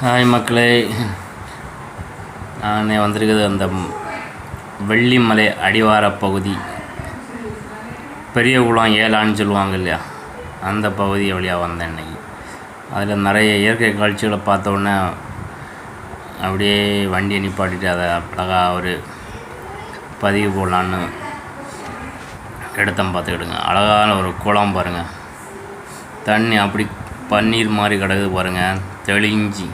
Hi மக்களே. நான் வந்திருக்கிறது அந்த வெள்ளிமலை அடிவார பகுதி. பெரிய குளம் ஏலான்னு சொல்லுவாங்க இல்லையா? அந்த பகுதி வழியாக வந்தேன் இன்னைக்கு. அதில் நிறைய இயற்கை காட்சிகளை பார்த்தோன்னே அப்படியே வண்டியை நிப்பாட்டிட்டு அதை அழகா ஒரு பதிவு போடலான்னு இடத்தம் பார்த்துக்கிடுங்க. அழகான ஒரு குளம் பாருங்கள் தண்ணி அப்படி பன்னீர் மாதிரி கிடக்குது பாருங்கள் தெளிஞ்சு.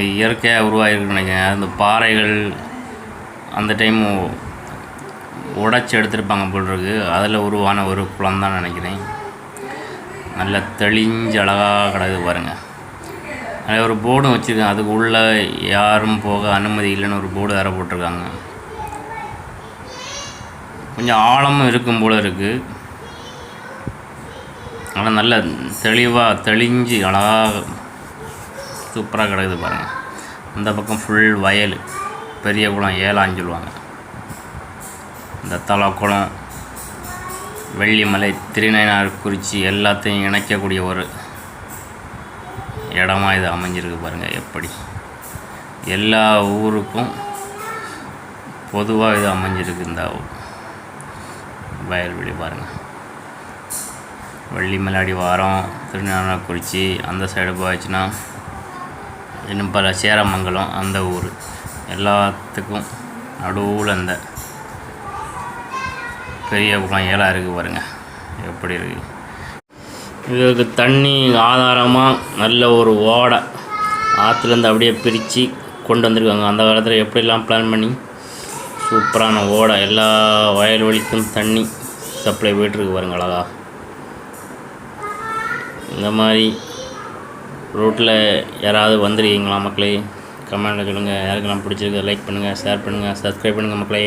இயற்கையாக உருவாகிருக்குன்னு நினைக்கிறேன். அந்த பாறைகள் அந்த டைம் உடைச்சி எடுத்திருப்பாங்க போல் இருக்கு. அதில் உருவான ஒரு குளம் தான் நினைக்கிறேன். நல்ல தெளிஞ்சு அழகாக கிடக்குது பாருங்கள் அதில் ஒரு போர்டும் வச்சுருக்கேன் அதுக்கு உள்ளே யாரும் போக அனுமதி இல்லைன்னு ஒரு போர்டு வேறு போட்டிருக்காங்க. கொஞ்சம் ஆழமும் இருக்கும் போல் இருக்குது ஆனால் நல்ல தெளிவாக தெளிஞ்சு அழகாக சூப்பராக கிடக்குது பாருங்கள் இந்த பக்கம் ஃபுல் வயல். பெரிய குளம் ஏலான்னு சொல்லுவாங்க. இந்த குளம் வெள்ளிமலை திருநயினார் குறிச்சி எல்லாத்தையும் இணைக்கக்கூடிய ஒரு இடமா இது அமைஞ்சிருக்கு பாருங்கள் எப்படி. எல்லா ஊருக்கும் பொதுவாக இது அமைஞ்சிருக்கு இந்த வயல்வெளி பாருங்கள் வெள்ளிமலை வாரம் திருநானக்குறிச்சி அந்த சைடு போச்சுன்னா இன்னும் பல சேரமங்கலம் அந்த ஊர். எல்லாத்துக்கும் நடுவில் அந்த பெரிய குளம் ஏலா இருக்குது பாருங்கள் எப்படி இருக்குது இதுக்கு தண்ணி ஆதாரமாக நல்ல ஒரு ஓடை ஆற்றுலேருந்து அப்படியே பிரித்து கொண்டு வந்திருக்காங்க. அந்த காலத்தில் எப்படிலாம் பிளான் பண்ணி? சூப்பரான ஓடை. எல்லா வயல்வெளிக்கும் தண்ணி சப்ளை போயிட்டுருக்கு பாருங்க அழகா. இந்த மாதிரி ரோட்டில் யாராவது வந்துருக்கீங்களா மக்களே? கமெண்ட்டில் சொல்லுங்கள் யாருக்கெல்லாம் பிடிச்சிருக்கு லைக் பண்ணுங்கள் ஷேர் பண்ணுங்கள் சப்ஸ்கிரைப் பண்ணுங்கள் மக்களே.